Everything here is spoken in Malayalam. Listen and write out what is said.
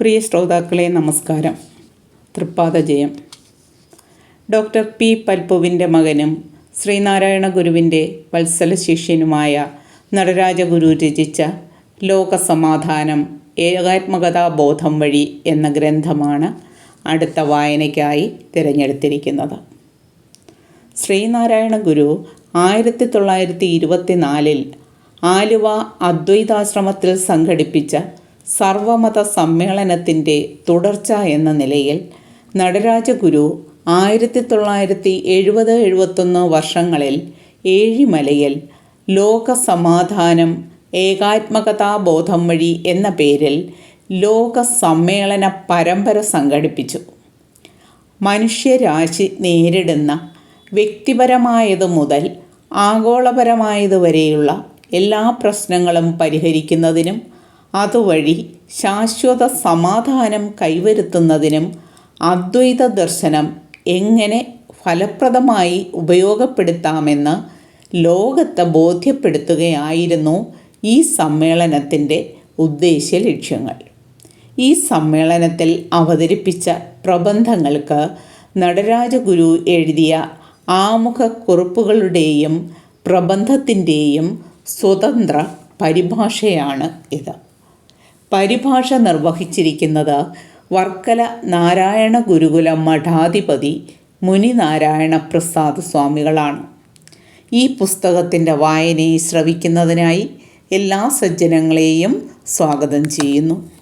പ്രിയ ശ്രോതാക്കളെ നമസ്കാരം. തൃപ്പാദ ജയം. ഡോക്ടർ പി പൽപ്പുവിന്റെ മകനും ശ്രീനാരായണ ഗുരുവിന്റെ വത്സല ശിഷ്യനുമായ നടരാജഗുരു രചിച്ച ലോകസമാധാനം ഏകാത്മകതാ ബോധം വഴി എന്ന ഗ്രന്ഥമാണ് അടുത്ത വായനയ്ക്കായി തിരഞ്ഞെടുത്തിരിക്കുന്നത്. ശ്രീനാരായണ ഗുരു ആയിരത്തി തൊള്ളായിരത്തി ഇരുപത്തിനാലിൽ ആലുവ അദ്വൈതാശ്രമത്തിൽ സംഘടിപ്പിച്ച സർവമത സമ്മേളനത്തിന്റെ തുടർച്ച എന്ന നിലയിൽ നടരാജഗുരു ആയിരത്തി തൊള്ളായിരത്തി എഴുപത് എഴുപത്തൊന്ന് വർഷങ്ങളിൽ ഏഴിമലയിൽ ലോകസമാധാനം ഏകാത്മകതാ ഏകാത്മകതാബോധം വഴി എന്ന പേരിൽ ലോക സമ്മേളന പരമ്പര സംഘടിപ്പിച്ചു. മനുഷ്യരാശി നേരിടുന്ന വ്യക്തിപരമായത് മുതൽ ആഗോളപരമായതുവരെയുള്ള എല്ലാ പ്രശ്നങ്ങളും പരിഹരിക്കുന്നതിനും അതുവഴി ശാശ്വത സമാധാനം കൈവരുത്തുന്നതിനും അദ്വൈത ദർശനം എങ്ങനെ ഫലപ്രദമായി ഉപയോഗപ്പെടുത്താമെന്ന് ലോകത്തെ ബോധ്യപ്പെടുത്തുകയായിരുന്നു ഈ സമ്മേളനത്തിന്റെ ഉദ്ദേശ്യ ലക്ഷ്യങ്ങൾ. ഈ സമ്മേളനത്തിൽ അവതരിപ്പിച്ച പ്രബന്ധങ്ങൾക്ക് നടരാജഗുരു എഴുതിയ ആമുഖക്കുറിപ്പുകളുടെയും പ്രബന്ധത്തിന്റെയും സ്വതന്ത്ര പരിഭാഷയാണ് ഇത്. പരിഭാഷ നിർവഹിച്ചിരിക്കുന്നത് വർക്കല നാരായണ ഗുരുകുല മഠാധിപതി മുനിനാരായണ പ്രസാദ് സ്വാമികളാണ്. ഈ പുസ്തകത്തിന്റെ വായനയെ ശ്രവിക്കുന്നതിനായി എല്ലാ സജ്ജനങ്ങളെയും സ്വാഗതം ചെയ്യുന്നു.